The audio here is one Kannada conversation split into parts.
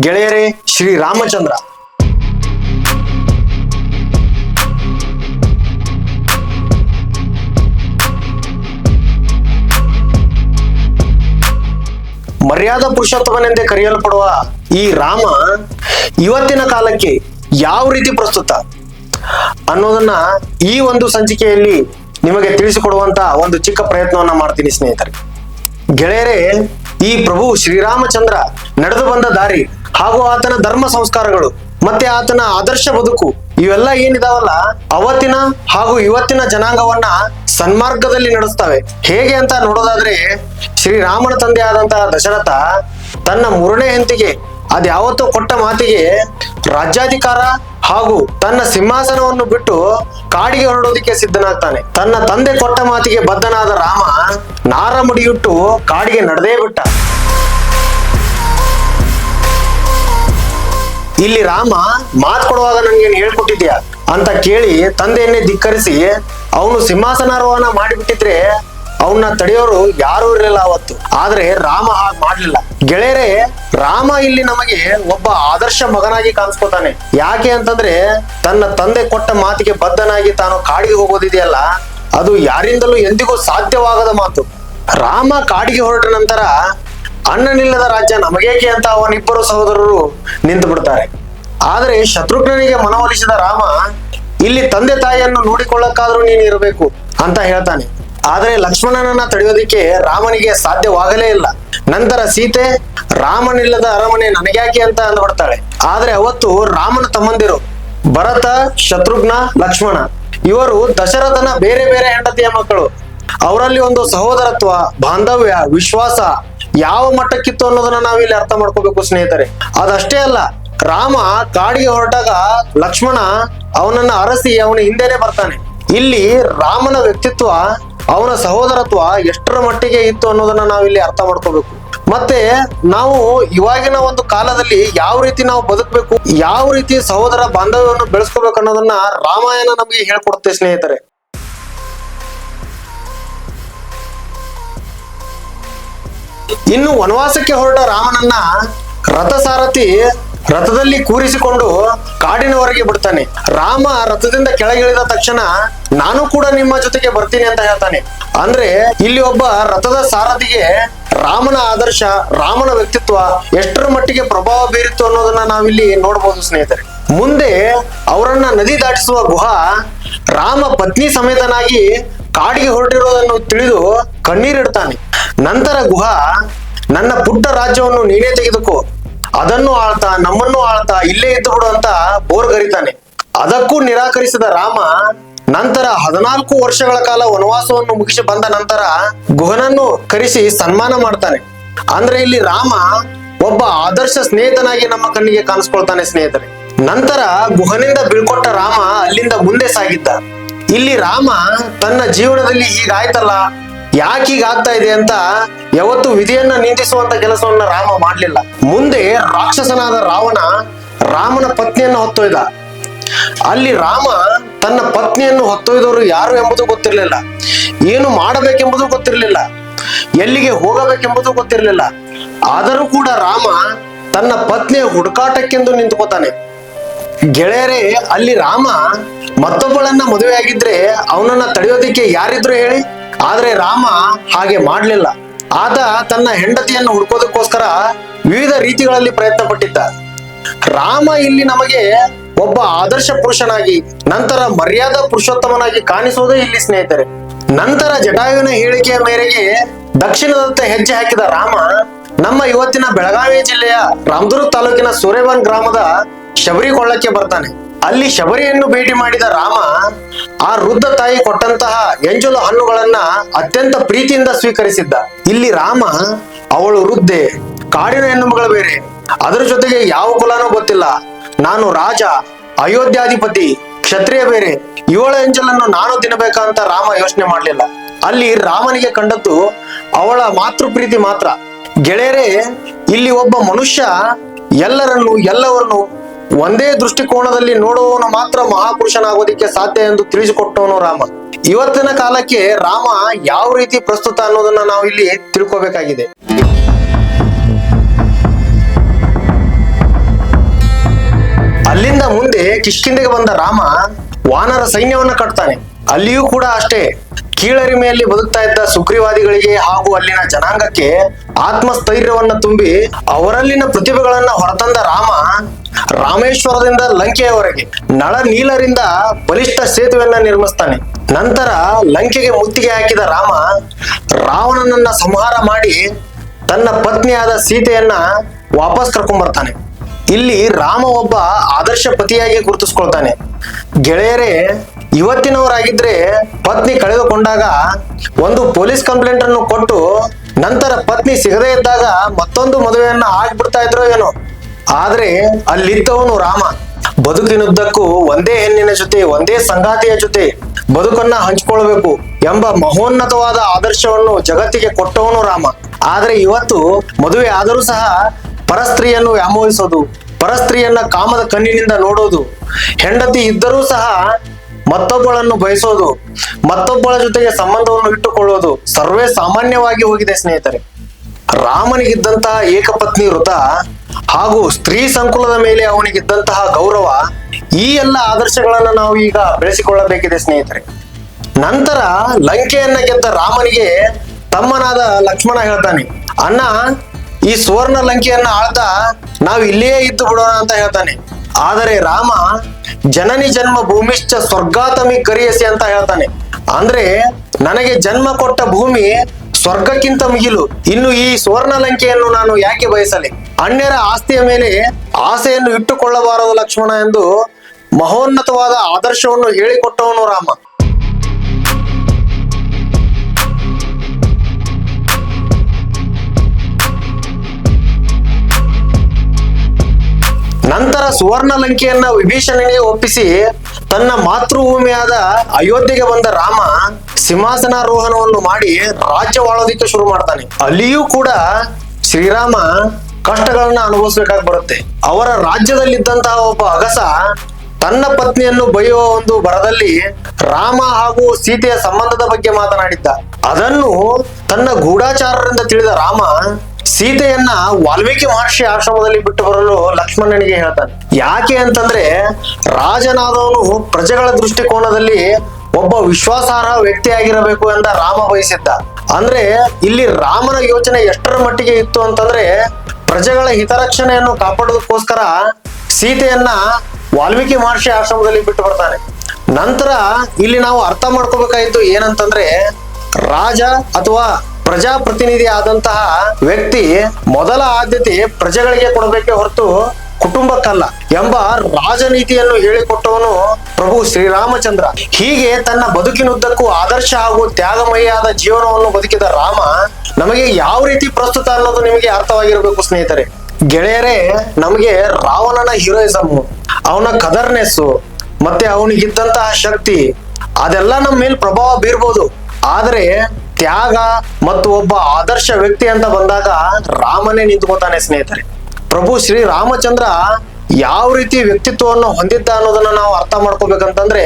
ಗೆಳೆಯರೇ, ಶ್ರೀ ರಾಮಚಂದ್ರ. ಮರ್ಯಾದಾ ಪುರುಷೋತ್ತಮನೆಂದೇ ಕರೆಯಲ್ಪಡುವ ಈ ರಾಮ ಇವತ್ತಿನ ಕಾಲಕ್ಕೆ ಯಾವ ರೀತಿ ಪ್ರಸ್ತುತ? ಅನ್ನೋದನ್ನ ಈ ಒಂದು ಸಂಚಿಕೆಯಲ್ಲಿ ನಿಮಗೆ ತಿಳಿಸಿಕೊಡುವಂತ ಒಂದು ಚಿಕ್ಕ ಪ್ರಯತ್ನವನ್ನ ಮಾಡ್ತೀನಿ ಸ್ನೇಹಿತರೆ. ಗೆಳೆಯರೇ, ಈ ಪ್ರಭು ಶ್ರೀರಾಮಚಂದ್ರ ನಡೆದು ಬಂದ ದಾರಿ ಹಾಗೂ ಆತನ ಧರ್ಮ ಸಂಸ್ಕಾರಗಳು, ಮತ್ತೆ ಆತನ ಆದರ್ಶ ಬದುಕು, ಇವೆಲ್ಲ ಏನಿದಾವಲ್ಲ, ಅವತ್ತಿನ ಹಾಗೂ ಇವತ್ತಿನ ಜನಾಂಗವನ್ನ ಸನ್ಮಾರ್ಗದಲ್ಲಿ ನಡೆಸ್ತವೆ. ಹೇಗೆ ಅಂತ ನೋಡೋದಾದ್ರೆ, ಶ್ರೀರಾಮನ ತಂದೆ ಆದಂತಹ ದಶರಥ ತನ್ನ ಮೂರನೇ ಹೆಂತಿಗೆ ಅದ್ಯಾವತ್ತೋ ಕೊಟ್ಟ ಮಾತಿಗೆ ರಾಜ್ಯಾಧಿಕಾರ ಹಾಗೂ ತನ್ನ ಸಿಂಹಾಸನವನ್ನು ಬಿಟ್ಟು ಕಾಡಿಗೆ ಹೊರಡೋದಕ್ಕೆ ಸಿದ್ಧನಾಗ್ತಾನೆ. ತನ್ನ ತಂದೆ ಕೊಟ್ಟ ಮಾತಿಗೆ ಬದ್ಧನಾದ ರಾಮ ನಾರ ಮುಡಿಯುಟ್ಟು ಕಾಡಿಗೆ ನಡೆದೇ ಬಿಟ್ಟ. ಇಲ್ಲಿ ರಾಮ ಮಾತು ಕೊಡುವಾಗ ನನ್ಗೇನು ಹೇಳ್ಕೊಟ್ಟಿದ್ಯಾ ಅಂತ ಕೇಳಿ ತಂದೆಯನ್ನೇ ಧಿಕ್ಕರಿಸಿ ಅವನು ಸಿಂಹಾಸನಾರೋಹಣ ಮಾಡಿಬಿಟ್ಟಿದ್ರೆ ಅವನ್ನ ತಡೆಯೋರು ಯಾರು ಇರಲಿಲ್ಲ ಅವತ್ತು. ಆದ್ರೆ ರಾಮ ಹಾಗೆ ಮಾಡ್ಲಿಲ್ಲ. ಗೆಳೆಯರೇ, ರಾಮ ಇಲ್ಲಿ ನಮಗೆ ಒಬ್ಬ ಆದರ್ಶ ಮಗನಾಗಿ ಕಾಣಿಸ್ಕೋತಾನೆ. ಯಾಕೆ ಅಂತಂದ್ರೆ ತನ್ನ ತಂದೆ ಕೊಟ್ಟ ಮಾತಿಗೆ ಬದ್ಧನಾಗಿ ತಾನು ಕಾಡಿಗೆ ಹೋಗೋದಿದೆಯಲ್ಲ, ಅದು ಯಾರಿಂದಲೂ ಎಂದಿಗೂ ಸಾಧ್ಯವಾಗದ ಮಾತು. ರಾಮ ಕಾಡಿಗೆ ಹೊರಟ ನಂತರ ಅನ್ನನಿಲ್ಲದ ರಾಜ್ಯ ನಮಗೇಕೆ ಅಂತ ಅವನಿಬ್ಬರು ಸಹೋದರರು ನಿಂತು ಬಿಡ್ತಾರೆ. ಆದ್ರೆ ಶತ್ರುಘ್ನನಿಗೆ ಮನವೊಲಿಸಿದ ರಾಮ, ಇಲ್ಲಿ ತಂದೆ ತಾಯಿಯನ್ನು ನೋಡಿಕೊಳ್ಳಕ್ಕಾದ್ರೂ ನೀನು ಇರಬೇಕು ಅಂತ ಹೇಳ್ತಾನೆ. ಆದ್ರೆ ಲಕ್ಷ್ಮಣನನ್ನ ತಡೆಯೋದಿಕ್ಕೆ ರಾಮನಿಗೆ ಸಾಧ್ಯವಾಗಲೇ ಇಲ್ಲ. ನಂತರ ಸೀತೆ, ರಾಮನಿಲ್ಲದ ಅರಮನೆ ನನಗ್ಯಾಕೆ ಅಂತ ಅಂದ್ಬಿಡ್ತಾಳೆ ಆದ್ರೆ ಅವತ್ತು ರಾಮನ ತಮ್ಮಂದಿರು, ಭರತ, ಶತ್ರುಘ್ನ, ಲಕ್ಷ್ಮಣ, ಇವರು ದಶರಥನ ಬೇರೆ ಬೇರೆ ಹೆಂಡತಿಯ ಮಕ್ಕಳು. ಅವರಲ್ಲಿ ಒಂದು ಸಹೋದರತ್ವ, ಬಾಂಧವ್ಯ, ವಿಶ್ವಾಸ ಯಾವ ಮಟ್ಟಕ್ಕಿತ್ತು ಅನ್ನೋದನ್ನ ನಾವಿಲ್ಲಿ ಅರ್ಥ ಮಾಡ್ಕೋಬೇಕು ಸ್ನೇಹಿತರೆ. ಅದಷ್ಟೇ ಅಲ್ಲ, ರಾಮ ಕಾಡಿಗೆ ಹೊರಟಾಗ ಲಕ್ಷ್ಮಣ ಅವನನ್ನ ಅರಸಿ ಅವನ ಹಿಂದೆನೆ ಬರ್ತಾನೆ. ಇಲ್ಲಿ ರಾಮನ ವ್ಯಕ್ತಿತ್ವ, ಅವನ ಸಹೋದರತ್ವ ಎಷ್ಟರ ಮಟ್ಟಿಗೆ ಇತ್ತು ಅನ್ನೋದನ್ನ ನಾವಿಲ್ಲಿ ಅರ್ಥ ಮಾಡ್ಕೋಬೇಕು. ಮತ್ತೆ ನಾವು ಇವಾಗಿನ ಒಂದು ಕಾಲದಲ್ಲಿ ಯಾವ ರೀತಿ ನಾವು ಬದುಕಬೇಕು, ಯಾವ ರೀತಿ ಸಹೋದರ ಬಾಂಧವ್ಯವನ್ನು ಬೆಳೆಸ್ಕೋಬೇಕು ಅನ್ನೋದನ್ನ ರಾಮಾಯಣ ನಮಗೆ ಹೇಳ್ಕೊಡುತ್ತೆ ಸ್ನೇಹಿತರೆ. ಇನ್ನು ವನವಾಸಕ್ಕೆ ಹೊರಟ ರಾಮನನ್ನ ರಥಸಾರಥಿ ರಥದಲ್ಲಿ ಕೂರಿಸಿಕೊಂಡು ಕಾಡಿನವರೆಗೆ ಬಿಡ್ತಾನೆ. ರಾಮ ರಥದಿಂದ ಕೆಳಗಿಳಿದ ತಕ್ಷಣ ನಾನು ಕೂಡ ನಿಮ್ಮ ಜೊತೆಗೆ ಬರ್ತೀನಿ ಅಂತ ಹೇಳ್ತಾನೆ. ಅಂದ್ರೆ ಇಲ್ಲಿ ಒಬ್ಬ ರಥದ ಸಾರಥಿಗೆ ರಾಮನ ಆದರ್ಶ, ರಾಮನ ವ್ಯಕ್ತಿತ್ವ ಎಷ್ಟರ ಮಟ್ಟಿಗೆ ಪ್ರಭಾವ ಬೀರಿತ್ತು ಅನ್ನೋದನ್ನ ನಾವಿಲ್ಲಿ ನೋಡಬಹುದು ಸ್ನೇಹಿತರೆ. ಮುಂದೆ ಅವರನ್ನ ನದಿ ದಾಟಿಸುವ ಗುಹ ರಾಮ ಪತ್ನಿ ಸಮೇತನಾಗಿ ಕಾಡಿಗೆ ಹೊರಟಿರೋದನ್ನು ತಿಳಿದು ಕಣ್ಣೀರಿಡ್ತಾನೆ. ನಂತರ ಗುಹ ನನ್ನ ಪುಟ್ಟ ರಾಜ್ಯವನ್ನು ನೀನೇ ತೆಗೆದುಕೋ. ಅದನ್ನು ಆಳ್ತಾ, ನಮ್ಮನ್ನು ಆಳ್ತಾ, ಇಲ್ಲೇ ಇದ್ದು ಬಿಡು ಅಂತ ಬೋರ್ಗರಿತಾನೆ ಅದಕ್ಕೂ ನಿರಾಕರಿಸಿದ ರಾಮ ನಂತರ ಹದಿನಾಲ್ಕು ವರ್ಷಗಳ ಕಾಲ ವನವಾಸವನ್ನು ಮುಗಿಸಿ ಬಂದ ನಂತರ ಗುಹನನ್ನು ಕರೆಸಿ ಸನ್ಮಾನ ಮಾಡ್ತಾನೆ. ಅಂದ್ರೆ ಇಲ್ಲಿ ರಾಮ ಒಬ್ಬ ಆದರ್ಶ ಸ್ನೇಹಿತನಾಗಿ ನಮ್ಮ ಕಣ್ಣಿಗೆ ಕಾಣಿಸ್ಕೊಳ್ತಾನೆ ಸ್ನೇಹಿತರೆ. ನಂತರ ಗುಹನಿಂದ ಬೀಳ್ಕೊಟ್ಟ ರಾಮ ಅಲ್ಲಿಂದ ಮುಂದೆ ಸಾಗಿದ್ದ. ಇಲ್ಲಿ ರಾಮ ತನ್ನ ಜೀವನದಲ್ಲಿ ಹೀಗಾಯ್ತಲ್ಲ ಯಾಕೆ ಹೀಗಾಗ್ತಾ ಇದೆ ಅಂತ ಯಾವತ್ತು ವಿಧಿಯನ್ನ ನಿಂದಿಸುವಂತ ಕೆಲಸವನ್ನ ರಾಮ ಮಾಡಲಿಲ್ಲ. ಮುಂದೆ ರಾಕ್ಷಸನಾದ ರಾವಣ ರಾಮನ ಪತ್ನಿಯನ್ನ ಹೊತ್ತೊಯ್ದ. ಅಲ್ಲಿ ರಾಮ ತನ್ನ ಪತ್ನಿಯನ್ನು ಹೊತ್ತೊಯ್ದವರು ಯಾರು ಎಂಬುದು ಗೊತ್ತಿರಲಿಲ್ಲ. ಏನು ಮಾಡಬೇಕೆಂಬುದು ಗೊತ್ತಿರಲಿಲ್ಲ. ಎಲ್ಲಿಗೆ ಹೋಗಬೇಕೆಂಬುದು ಗೊತ್ತಿರಲಿಲ್ಲ. ಆದರೂ ಕೂಡ ರಾಮ ತನ್ನ ಪತ್ನಿಯ ಹುಡುಕಾಟಕ್ಕೆಂದು ನಿಂತುಕೋತಾನೆ. ಗೆಳೆಯರೇ, ಅಲ್ಲಿ ರಾಮ ಮತ್ತೊಬ್ಬಳನ್ನ ಮದುವೆಯಾಗಿದ್ರೆ ಅವನನ್ನ ತಡೆಯೋದಿಕ್ಕೆ ಯಾರಿದ್ರು ಹೇಳಿ? ಆದ್ರೆ ರಾಮ ಹಾಗೆ ಮಾಡ್ಲಿಲ್ಲ. ಆತ ತನ್ನ ಹೆಂಡತಿಯನ್ನು ಹುಡುಕೋದಕ್ಕೋಸ್ಕರ ವಿವಿಧ ರೀತಿಗಳಲ್ಲಿ ಪ್ರಯತ್ನ ಪಟ್ಟಿದ್ದ ರಾಮ ಇಲ್ಲಿ ನಮಗೆ ಒಬ್ಬ ಆದರ್ಶ ಪುರುಷನಾಗಿ, ನಂತರ ಮರ್ಯಾದಾ ಪುರುಷೋತ್ತಮನಾಗಿ ಕಾಣಿಸುವುದೇ ಇಲ್ಲಿ ಸ್ನೇಹಿತರೆ. ನಂತರ ಜಟಾಯುವಿನ ಹೇಳಿಕೆಯ ಮೇರೆಗೆ ದಕ್ಷಿಣದತ್ತ ಹೆಜ್ಜೆ ಹಾಕಿದ ರಾಮ, ನಮ್ಮ ಇವತ್ತಿನ ಬೆಳಗಾವಿ ಜಿಲ್ಲೆಯ ರಾಮದುರ್ಗ ತಾಲೂಕಿನ ಸೂರ್ಯವನ್ ಗ್ರಾಮದ ಶಬರಿಕೊಳ್ಳಕ್ಕೆ ಬರ್ತಾನೆ. ಅಲ್ಲಿ ಶಬರಿಯನ್ನು ಭೇಟಿ ಮಾಡಿದ ರಾಮ, ಆ ವೃದ್ಧ ತಾಯಿ ಕೊಟ್ಟಂತಹ ಎಂಜಲು ಹಣ್ಣುಗಳನ್ನ ಅತ್ಯಂತ ಪ್ರೀತಿಯಿಂದ ಸ್ವೀಕರಿಸಿದ್ದ. ಇಲ್ಲಿ ರಾಮ, ಅವಳು ವೃದ್ಧೆ, ಕಾಡಿನ ಹೆಣ್ಣುಮಗಳ ಬೇರೆ. ಅದರ ಜೊತೆಗೆ ಯಾವ ಕುಲನೂ ಗೊತ್ತಿಲ್ಲ. ನಾನು ರಾಜ, ಅಯೋಧ್ಯಾಧಿಪತಿ, ಕ್ಷತ್ರಿಯ ಬೇರೆ. ಇವಳ ಎಂಜಲನ್ನು ನಾನು ತಿನ್ನಬೇಕಂತ ರಾಮ ಯೋಚನೆ ಮಾಡಲಿಲ್ಲ. ಅಲ್ಲಿ ರಾಮನಿಗೆ ಕಂಡದ್ದು ಅವಳ ಮಾತೃ ಪ್ರೀತಿ ಮಾತ್ರ. ಗೆಳೆಯರೇ, ಇಲ್ಲಿ ಒಬ್ಬ ಮನುಷ್ಯ ಎಲ್ಲರನ್ನು ಎಲ್ಲವನ್ನು ಒಂದೇ ದೃಷ್ಟಿಕೋನದಲ್ಲಿ ನೋಡುವವನು ಮಾತ್ರ ಮಹಾಪುರುಷನಾಗೋದಿಕ್ಕೆ ಸಾಧ್ಯ ಎಂದು ತಿಳಿಸಿಕೊಟ್ಟವನು ರಾಮ. ಇವತ್ತಿನ ಕಾಲಕ್ಕೆ ರಾಮ ಯಾವ ರೀತಿ ಪ್ರಸ್ತುತ ಅನ್ನೋದನ್ನ ನಾವು ಇಲ್ಲಿ ತಿಳ್ಕೋಬೇಕಾಗಿದೆ. ಕಿಷ್ಕಿಂದೆಗೆ ಬಂದ ರಾಮ ವಾನರ ಸೈನ್ಯವನ್ನ ಕಟ್ತಾನೆ. ಅಲ್ಲಿಯೂ ಕೂಡ ಅಷ್ಟೇ. ಕೀಳರಿಮೆಯಲ್ಲಿ ಬದುಕ್ತಾ ಇದ್ದ ಸುಗ್ರೀವಾದಿಗಳಿಗೆ ಹಾಗೂ ಅಲ್ಲಿನ ಜನಾಂಗಕ್ಕೆ ಆತ್ಮಸ್ಥೈರ್ಯವನ್ನ ತುಂಬಿ ಅವರಲ್ಲಿನ ಪ್ರತಿಭೆಗಳನ್ನ ಹೊರತಂದ ರಾಮ ರಾಮೇಶ್ವರದಿಂದ ಲಂಕೆಯವರೆಗೆ ನಳ ನೀಲರಿಂದ ಬಲಿಷ್ಠ ಸೇತುವೆಯನ್ನ ನಿರ್ಮಿಸ್ತಾನೆ. ನಂತರ ಲಂಕೆಗೆ ಮುತ್ತಿಗೆ ಹಾಕಿದ ರಾಮ ರಾವಣನನ್ನ ಸಂಹಾರ ಮಾಡಿ ತನ್ನ ಪತ್ನಿಯಾದ ಸೀತೆಯನ್ನ ವಾಪಸ್ ಕರ್ಕೊಂಡ್ಬರ್ತಾನೆ ಇಲ್ಲಿ ರಾಮ ಒಬ್ಬ ಆದರ್ಶ ಪತಿಯಾಗಿ ಗುರುತಿಸ್ಕೊಳ್ತಾನೆ. ಗೆಳೆಯರೇ, ಇವತ್ತಿನವರಾಗಿದ್ರೆ ಪತ್ನಿ ಕಳೆದುಕೊಂಡಾಗ ಒಂದು ಪೊಲೀಸ್ ಕಂಪ್ಲೇಂಟ್ ಅನ್ನು ಕೊಟ್ಟು ನಂತರ ಪತ್ನಿ ಸಿಗದೇ ಇದ್ದಾಗ ಮತ್ತೊಂದು ಮದುವೆಯನ್ನ ಆಗ್ಬಿಡ್ತಾ ಇದ್ರೋ ಏನೋ. ಆದ್ರೆ ಅಲ್ಲಿದ್ದವನು ರಾಮ. ಬದುಕಿನುದ್ದಕ್ಕೂ ಒಂದೇ ಹೆಣ್ಣಿನ ಜೊತೆ, ಒಂದೇ ಸಂಗಾತಿಯ ಜೊತೆ ಬದುಕನ್ನ ಹಂಚಿಕೊಳ್ಬೇಕು ಎಂಬ ಮಹೋನ್ನತವಾದ ಆದರ್ಶವನ್ನು ಜಗತ್ತಿಗೆ ಕೊಟ್ಟವನು ರಾಮ. ಆದ್ರೆ ಇವತ್ತು ಮದುವೆ ಆದರೂ ಸಹ ಪರಸ್ತ್ರೀಯನ್ನು ವ್ಯಾಮೋಹಿಸೋದು, ಪರಸ್ತ್ರೀಯನ್ನ ಕಾಮದ ಕಣ್ಣಿನಿಂದ ನೋಡೋದು, ಹೆಂಡತಿ ಇದ್ದರೂ ಸಹ ಮತ್ತೊಬ್ಬಳನ್ನು ಬಯಸೋದು, ಮತ್ತೊಬ್ಬಳ ಜೊತೆಗೆ ಸಂಬಂಧವನ್ನು ಇಟ್ಟುಕೊಳ್ಳೋದು ಸರ್ವೇ ಸಾಮಾನ್ಯವಾಗಿ ಹೋಗಿದೆ ಸ್ನೇಹಿತರೆ. ರಾಮನಿಗಿದ್ದಂತಹ ಏಕಪತ್ನಿ ವೃತ ಹಾಗೂ ಸ್ತ್ರೀ ಸಂಕುಲದ ಮೇಲೆ ಅವನಿಗಿದ್ದಂತಹ ಗೌರವ ಈ ಎಲ್ಲ ಆದರ್ಶಗಳನ್ನ ನಾವು ಈಗ ಬೆಳೆಸಿಕೊಳ್ಳಬೇಕಿದೆ ಸ್ನೇಹಿತರೆ. ನಂತರ ಲಂಕೆಯನ್ನ ಗೆದ್ದ ರಾಮನಿಗೆ ತಮ್ಮನಾದ ಲಕ್ಷ್ಮಣ ಹೇಳ್ತಾನೆ, ಅಣ್ಣ, ಈ ಸುವರ್ಣ ಲಂಕೆಯನ್ನ ಆಳ್ತಾ ನಾವು ಇಲ್ಲಿಯೇ ಇದ್ದು ಬಿಡೋಣ ಅಂತ ಹೇಳ್ತಾನೆ. ಆದರೆ ರಾಮ, ಜನನಿ ಜನ್ಮ ಭೂಮಿಶ್ಚ ಸ್ವರ್ಗಾತಮಿ ಕರಿಯಸಿ ಅಂತ ಹೇಳ್ತಾನೆ. ಅಂದ್ರೆ ನನಗೆ ಜನ್ಮ ಕೊಟ್ಟ ಭೂಮಿ ಸ್ವರ್ಗಕ್ಕಿಂತ ಮಿಗಿಲು. ಇನ್ನು ಈ ಸುವರ್ಣ ಲಂಕೆಯನ್ನು ನಾನು ಯಾಕೆ ಬಯಸಲಿ? ಅನ್ಯರ ಆಸ್ತಿಯ ಮೇಲೆ ಆಸೆಯನ್ನು ಇಟ್ಟುಕೊಳ್ಳಬಾರದು ಲಕ್ಷ್ಮಣ ಎಂದು ಮಹೋನ್ನತವಾದ ಆದರ್ಶವನ್ನು ಹೇಳಿಕೊಟ್ಟವನು ರಾಮ. ನಂತರ ಸುವರ್ಣ ಲಂಕೆಯನ್ನ ವಿಭೀಷಣನಿಗೆ ಒಪ್ಪಿಸಿ ತನ್ನ ಮಾತೃಭೂಮಿಯಾದ ಅಯೋಧ್ಯೆಗೆ ಬಂದ ರಾಮ ಸಿಂಹಾಸನಾರೋಹಣವನ್ನು ಮಾಡಿ ರಾಜ್ಯವಾಳೋದಿಕ್ಕೆ ಶುರು ಮಾಡ್ತಾನೆ. ಅಲ್ಲಿಯೂ ಕೂಡ ಶ್ರೀರಾಮ ಕಷ್ಟಗಳನ್ನ ಅನುಭವಿಸ್ಬೇಕಾಗಿ ಬರುತ್ತೆ. ಅವರ ರಾಜ್ಯದಲ್ಲಿದ್ದಂತಹ ಒಬ್ಬ ಅಗಸ ತನ್ನ ಪತ್ನಿಯನ್ನು ಬೈಯುವ ಒಂದು ಬರದಲ್ಲಿ ರಾಮ ಹಾಗೂ ಸೀತೆಯ ಸಂಬಂಧದ ಬಗ್ಗೆ ಮಾತನಾಡಿದ್ದ. ಅದನ್ನು ತನ್ನ ಗೂಢಾಚಾರರಿಂದ ತಿಳಿದ ರಾಮ ಸೀತೆಯನ್ನ ವಾಲ್ಮೀಕಿ ಮಹರ್ಷಿ ಆಶ್ರಮದಲ್ಲಿ ಬಿಟ್ಟು ಬರಲು ಲಕ್ಷ್ಮಣನಿಗೆ ಹೇಳ್ತಾನೆ. ಯಾಕೆ ಅಂತಂದ್ರೆ ರಾಜನಾದವನು ಪ್ರಜೆಗಳ ದೃಷ್ಟಿಕೋನದಲ್ಲಿ ಒಬ್ಬ ವಿಶ್ವಾಸಾರ್ಹ ವ್ಯಕ್ತಿಯಾಗಿರಬೇಕು ಎಂದ ರಾಮ ಬಯಸಿದ್ದ. ಅಂದ್ರೆ ಇಲ್ಲಿ ರಾಮನ ಯೋಚನೆ ಎಷ್ಟರ ಮಟ್ಟಿಗೆ ಇತ್ತು ಅಂತಂದ್ರೆ ಪ್ರಜೆಗಳ ಹಿತರಕ್ಷಣೆಯನ್ನು ಕಾಪಾಡೋದಕ್ಕೋಸ್ಕರ ಸೀತೆಯನ್ನ ವಾಲ್ಮೀಕಿ ಮಹರ್ಷಿ ಆಶ್ರಮದಲ್ಲಿ ಬಿಟ್ಟು ಬರ್ತಾನೆ ನಂತರ ಇಲ್ಲಿ ನಾವು ಅರ್ಥ ಮಾಡ್ಕೋಬೇಕಾಯ್ತು ಏನಂತಂದ್ರೆ ರಾಜ ಅಥವಾ ಪ್ರಜಾಪ್ರತಿನಿಧಿ ಆದಂತಹ ವ್ಯಕ್ತಿ ಮೊದಲ ಆದ್ಯತೆ ಪ್ರಜೆಗಳಿಗೆ ಕೊಡಬೇಕೆ ಹೊರತು ಕುಟುಂಬಕ್ಕಲ್ಲ ಎಂಬ ರಾಜನೀತಿಯನ್ನು ಹೇಳಿಕೊಟ್ಟವನು ಪ್ರಭು ಶ್ರೀರಾಮಚಂದ್ರ. ಹೀಗೆ ತನ್ನ ಬದುಕಿನುದ್ದಕ್ಕೂ ಆದರ್ಶ ಹಾಗೂ ತ್ಯಾಗಮಯಿಯಾದ ಜೀವನವನ್ನು ಬದುಕಿದ ರಾಮ ನಮಗೆ ಯಾವ ರೀತಿ ಪ್ರಸ್ತುತ ಅನ್ನೋದು ನಿಮಗೆ ಅರ್ಥವಾಗಿರಬೇಕು ಸ್ನೇಹಿತರೆ. ಗೆಳೆಯರೇ, ನಮಗೆ ರಾವಣನ ಹೀರೋಯಿಸಮ್ ಅವನ ಕದರ್ನೆಸ್ಸು, ಮತ್ತೆ ಅವನಿಗಿದ್ದಂತಹ ಶಕ್ತಿ, ಅದೆಲ್ಲ ನಮ್ಮ ಮೇಲೆ ಪ್ರಭಾವ ಬೀರ್ಬೋದು. ಆದ್ರೆ ತ್ಯಾಗ ಮತ್ತು ಒಬ್ಬ ಆದರ್ಶ ವ್ಯಕ್ತಿ ಅಂತ ಬಂದಾಗ ರಾಮನೇ ನಿಂತ್ಕೋತಾನೆ ಸ್ನೇಹಿತರೆ. ಪ್ರಭು ಶ್ರೀ ರಾಮಚಂದ್ರ ಯಾವ ರೀತಿ ವ್ಯಕ್ತಿತ್ವವನ್ನು ಹೊಂದಿದ್ದ ಅನ್ನೋದನ್ನ ನಾವು ಅರ್ಥ ಮಾಡ್ಕೋಬೇಕಂತಂದ್ರೆ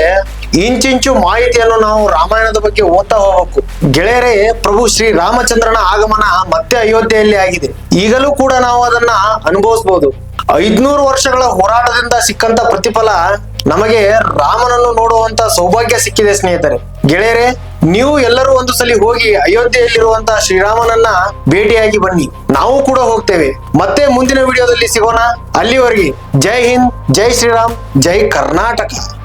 ಇಂಚಿಂಚು ಮಾಹಿತಿಯನ್ನು ನಾವು ರಾಮಾಯಣದ ಬಗ್ಗೆ ಓದ್ತಾ ಹೋಗಬೇಕು. ಗೆಳೆಯರೇ, ಪ್ರಭು ಶ್ರೀ ರಾಮಚಂದ್ರನ ಆಗಮನ ಮತ್ತೆ ಅಯೋಧ್ಯೆಯಲ್ಲಿ ಆಗಿದೆ. ಈಗಲೂ ಕೂಡ ನಾವು ಅದನ್ನ ಅನುಭವಿಸಬಹುದು ಐದ್ನೂರು ವರ್ಷಗಳ ಹೋರಾಟದಿಂದ ಸಿಕ್ಕಂತ ಪ್ರತಿಫಲ ನಮಗೆ ರಾಮನನ್ನು ನೋಡುವಂತ ಸೌಭಾಗ್ಯ ಸಿಕ್ಕಿದೆ ಸ್ನೇಹಿತರೆ. ಗೆಳೆಯರೇ, ನೀವು ಎಲ್ಲರೂ ಒಂದು ಸಲ ಹೋಗಿ ಅಯೋಧ್ಯೆಯಲ್ಲಿರುವಂತಹ ಶ್ರೀರಾಮನನ್ನ ಭೇಟಿಯಾಗಿ ಬನ್ನಿ. ನಾವು ಕೂಡ ಹೋಗ್ತೇವೆ. ಮತ್ತೆ ಮುಂದಿನ ವಿಡಿಯೋದಲ್ಲಿ ಸಿಗೋಣ. ಅಲ್ಲಿವರೆಗೆ ಜೈ ಹಿಂದ್, ಜೈ ಶ್ರೀರಾಮ್, ಜೈ ಕರ್ನಾಟಕ.